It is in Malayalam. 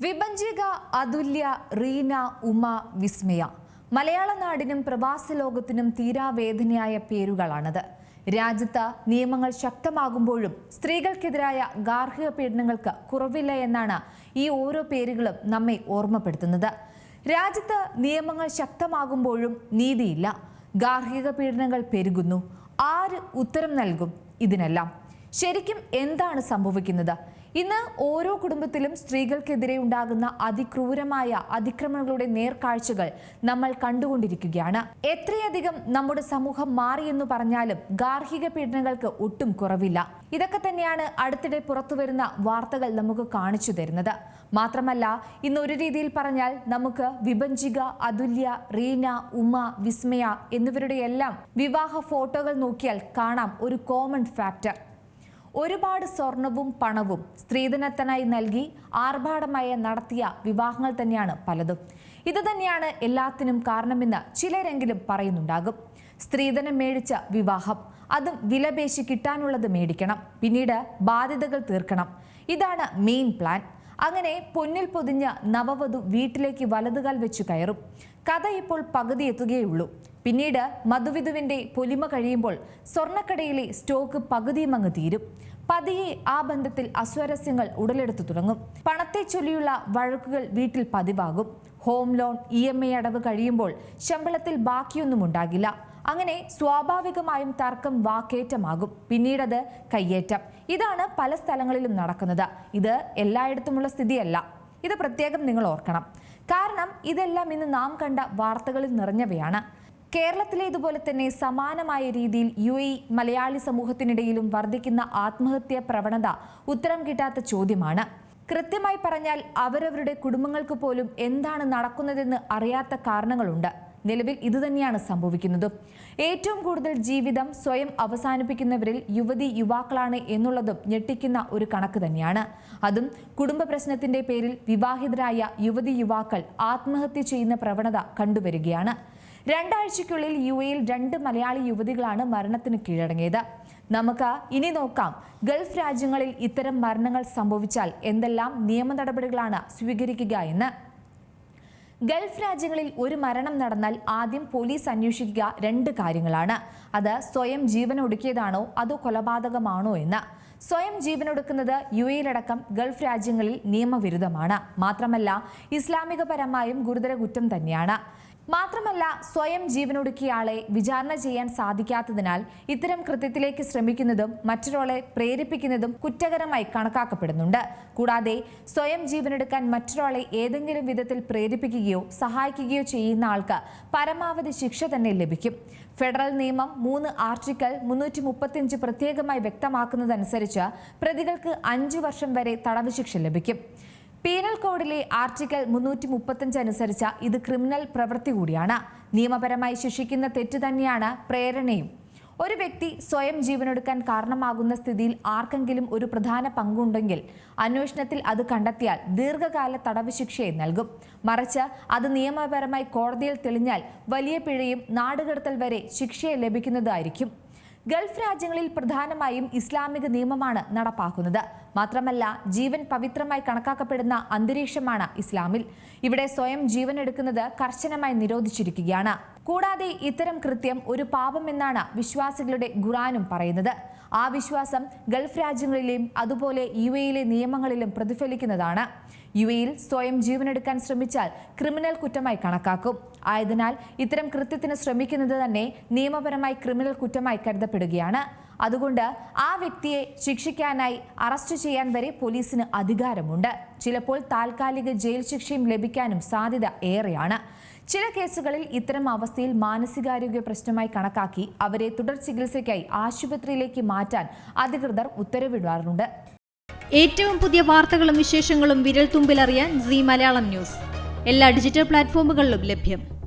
വിഭജിക അതുല്യ റീന ഉമ വിസ്മയ. മലയാള നാടിനും പ്രവാസ ലോകത്തിനും തീരാവേദനയായ പേരുകളാണത്. രാജ്യത്ത് നിയമങ്ങൾ ശക്തമാകുമ്പോഴും സ്ത്രീകൾക്കെതിരായ ഗാർഹിക പീഡനങ്ങൾക്ക് കുറവില്ല എന്നാണ് ഈ ഓരോ പേരുകളും നമ്മെ ഓർമ്മപ്പെടുത്തുന്നത്. രാജ്യത്ത് നിയമങ്ങൾ ശക്തമാകുമ്പോഴും നീതിയില്ല. ഗാർഹിക പീഡനങ്ങൾ പെരുകുന്നു. ആര് ഉത്തരം നൽകും ഇതിനെല്ലാം? ശരിക്കും എന്താണ് സംഭവിക്കുന്നത്? ഇന്ന് ഓരോ കുടുംബത്തിലും സ്ത്രീകൾക്കെതിരെ ഉണ്ടാകുന്ന അതിക്രൂരമായ അതിക്രമങ്ങളുടെ നേർക്കാഴ്ചകൾ നമ്മൾ കണ്ടുകൊണ്ടിരിക്കുകയാണ്. എത്രയധികം നമ്മുടെ സമൂഹം മാറിയെന്ന് പറഞ്ഞാലും ഗാർഹിക പീഡനങ്ങൾക്ക് ഒട്ടും കുറവില്ല. ഇതൊക്കെ തന്നെയാണ് അടുത്തിടെ പുറത്തുവരുന്ന വാർത്തകൾ നമുക്ക് കാണിച്ചു തരുന്നത്. മാത്രമല്ല ഇന്ന് ഒരു രീതിയിൽ പറഞ്ഞാൽ നമുക്ക് വിഭജിക അതുല്യ റീന ഉമ വിസ്മയ എന്നിവരുടെ എല്ലാം വിവാഹ ഫോട്ടോകൾ നോക്കിയാൽ കാണാം ഒരു കോമൺ ഫാക്ടർ. ഒരുപാട് സ്വർണവും പണവും സ്ത്രീധനത്തിനായി നൽകി ആർഭാടമായി നടത്തിയ വിവാഹങ്ങൾ തന്നെയാണ് പലതും. ഇത് തന്നെയാണ് എല്ലാത്തിനും കാരണമെന്ന് ചിലരെങ്കിലും പറയുന്നുണ്ടാകും. സ്ത്രീധനം മേടിച്ച വിവാഹം അതും വിലപേശി കിട്ടാനുള്ളത് മേടിക്കണം. പിന്നീട് ബാധ്യതകൾ തീർക്കണം. ഇതാണ് മെയിൻ പ്ലാൻ അങ്ങനെ പൊന്നിൽ പൊതിഞ്ഞ നവവധു വീട്ടിലേക്ക് വലതുകാൽ വെച്ച് കയറും. കഥ ഇപ്പോൾ പകുതി എത്തുകയുള്ളൂ. പിന്നീട് മധുവിധുവിന്റെ പൊലിമ കഴിയുമ്പോൾ സ്വർണക്കടയിലെ സ്റ്റോക്ക് പകുതിയും അങ്ങ് തീരും. പതിയെ ആ ബന്ധത്തിൽ അസ്വരസ്യങ്ങൾ ഉടലെടുത്തു തുടങ്ങും. പണത്തെ ചൊല്ലിയുള്ള വഴക്കുകൾ വീട്ടിൽ പതിവാകും. Home loan E M I അടവ് കഴിയുമ്പോൾ ശമ്പളത്തിൽ ബാക്കിയൊന്നും ഉണ്ടാകില്ല. അങ്ങനെ സ്വാഭാവികമായും തർക്കം വാക്കേറ്റമാകും. പിന്നീടത് കയ്യേറ്റം. ഇതാണ് പല സ്ഥലങ്ങളിലും നടക്കുന്നത്. ഇത് എല്ലായിടത്തുമുള്ള സ്ഥിതിയല്ല. ഇത് പ്രത്യേകം നിങ്ങൾ ഓർക്കണം. കാരണം ഇതെല്ലാം ഇന്ന് നാം കണ്ട വാർത്തകളിൽ നിറഞ്ഞവയാണ്. കേരളത്തിലേതുപോലെ തന്നെ സമാനമായ രീതിയിൽ യു എ മലയാളി സമൂഹത്തിനിടയിലും വർദ്ധിക്കുന്ന ആത്മഹത്യാ പ്രവണത ഉത്തരം കിട്ടാത്ത ചോദ്യമാണ്. കൃത്യമായി പറഞ്ഞാൽ അവരവരുടെ കുടുംബങ്ങൾക്ക് പോലും എന്താണ് നടക്കുന്നതെന്ന് അറിയാത്ത കാരണങ്ങളുണ്ട്. നിലവിൽ ഇതുതന്നെയാണ് സംഭവിക്കുന്നത്. ഏറ്റവും കൂടുതൽ ജീവിതം സ്വയം അവസാനിപ്പിക്കുന്നവരിൽ യുവതി യുവാക്കളാണ് എന്നുള്ളതും ഞെട്ടിക്കുന്ന ഒരു കണക്ക് തന്നെയാണ്. അതും കുടുംബ പ്രശ്നത്തിന്റെ പേരിൽ വിവാഹിതരായ യുവതി യുവാക്കൾ ആത്മഹത്യ ചെയ്യുന്ന പ്രവണത കണ്ടുവരികയാണ്. രണ്ടാഴ്ചയ്ക്കുള്ളിൽ യു എയിൽ രണ്ട് മലയാളി യുവതികളാണ് മരണത്തിന് കീഴടങ്ങിയത്. നമുക്ക് ഇനി നോക്കാം. ഗൾഫ് രാജ്യങ്ങളിൽ ഇത്തരം മരണങ്ങൾ സംഭവിച്ചാൽ എന്തെല്ലാം നിയമ നടപടികളാണ് സ്വീകരിക്കുക എന്ന്. ഗൾഫ് രാജ്യങ്ങളിൽ ഒരു മരണം നടന്നാൽ ആദ്യം പോലീസ് അന്വേഷിക്കുക രണ്ട് കാര്യങ്ങളാണ്. അത് സ്വയം ജീവൻ ഒടുക്കിയതാണോ അതോ കൊലപാതകമാണോ എന്ന്. സ്വയം ജീവനൊടുക്കുന്നത് യു എയിലടക്കം ഗൾഫ് രാജ്യങ്ങളിൽ നിയമവിരുദ്ധമാണ്. മാത്രമല്ല ഇസ്ലാമികപരമായും ഗുരുതര കുറ്റം തന്നെയാണ്. മാത്രമല്ല സ്വയം ജീവനൊടുക്കിയയാളെ വിചാരണ ചെയ്യാൻ സാധിക്കാത്തതിനാൽ ഇത്തരം കൃത്യത്തിലേക്ക് ശ്രമിക്കുന്നതും മറ്റൊരാളെ പ്രേരിപ്പിക്കുന്നതും കുറ്റകരമായി കണക്കാക്കപ്പെടുന്നുണ്ട്. കൂടാതെ സ്വയം ജീവനെടുക്കാൻ മറ്റൊരാളെ ഏതെങ്കിലും വിധത്തിൽ പ്രേരിപ്പിക്കുകയോ സഹായിക്കുകയോ ചെയ്യുന്ന ആൾക്ക് പരമാവധി ശിക്ഷ തന്നെ ലഭിക്കും. ഫെഡറൽ നിയമം മൂന്ന് ആർട്ടിക്കൽ മുന്നൂറ്റി മുപ്പത്തിയഞ്ച് പ്രത്യേകമായി വ്യക്തമാക്കുന്നതനുസരിച്ച് പ്രതികൾക്ക് അഞ്ചു വർഷം വരെ തടവ് ശിക്ഷ ലഭിക്കും. പീനൽ കോഡിലെ ആർട്ടിക്കൽ മുന്നൂറ്റി മുപ്പത്തഞ്ച് അനുസരിച്ച് ഇത് ക്രിമിനൽ പ്രവൃത്തി കൂടിയാണ്. നിയമപരമായി ശിക്ഷിക്കുന്ന തെറ്റ് തന്നെയാണ് പ്രേരണയും. ഒരു വ്യക്തി സ്വയം ജീവനൊടുക്കാൻ കാരണമാകുന്ന സ്ഥിതിയിൽ ആർക്കെങ്കിലും ഒരു പ്രധാന പങ്കുണ്ടെങ്കിൽ അന്വേഷണത്തിൽ അത് കണ്ടെത്തിയാൽ ദീർഘകാല തടവ് ശിക്ഷയെ നൽകും. മറിച്ച് അത് നിയമപരമായി കോടതിയിൽ തെളിഞ്ഞാൽ വലിയ പിഴയും നാടുകടത്തൽ വരെ ശിക്ഷയെ ലഭിക്കുന്നതായിരിക്കും. ഗൾഫ് രാജ്യങ്ങളിൽ പ്രധാനമായും ഇസ്ലാമിക നിയമമാണ് നടപ്പാക്കുന്നത്. മാത്രമല്ല ജീവൻ പവിത്രമായി കണക്കാക്കപ്പെടുന്ന അന്തരീക്ഷമാണ് ഇസ്ലാമിൽ. ഇവിടെ സ്വയം ജീവൻ എടുക്കുന്നത് കർശനമായി നിരോധിച്ചിരിക്കുകയാണ്. കൂടാതെ ഇത്തരം കൃത്യം ഒരു പാപമെന്നാണ് വിശ്വാസികളുടെ ഖുറാനും പറയുന്നത്. ആ വിശ്വാസം ഗൾഫ് രാജ്യങ്ങളിലെയും അതുപോലെ യു എയിലെ നിയമങ്ങളിലും പ്രതിഫലിക്കുന്നതാണ്. യു എയിൽ സ്വയം ജീവനെടുക്കാൻ ശ്രമിച്ചാൽ ക്രിമിനൽ കുറ്റമായി കണക്കാക്കും. ആയതിനാൽ ഇത്തരം കൃത്യത്തിന് ശ്രമിക്കുന്നത് തന്നെ നിയമപരമായി ക്രിമിനൽ കുറ്റമായി കരുതപ്പെടുകയാണ്. അതുകൊണ്ട് ആ വ്യക്തിയെ ശിക്ഷിക്കാനായി അറസ്റ്റ് ചെയ്യാൻ വരെ പോലീസിന് അധികാരമുണ്ട്. ചിലപ്പോൾ താൽക്കാലിക ജയിൽ ശിക്ഷയും ലഭിക്കാനും സാധ്യത ഏറെയാണ്. ചില കേസുകളിൽ ഇത്തരം അവസ്ഥയിൽ മാനസികാരോഗ്യ പ്രശ്നമായി കണക്കാക്കി അവരെ തുടർ ചികിത്സയ്ക്കായി ആശുപത്രിയിലേക്ക് മാറ്റാൻ അധികൃതർ ഉത്തരവിടാറുണ്ട്. ഏറ്റവും പുതിയ വാർത്തകളും വിശേഷങ്ങളും വിരൽ തുമ്പിലറിയാൻ സി മലയാളം ന്യൂസ്. എല്ലാ ഡിജിറ്റൽ പ്ലാറ്റ്ഫോമുകളിലും ലഭ്യം.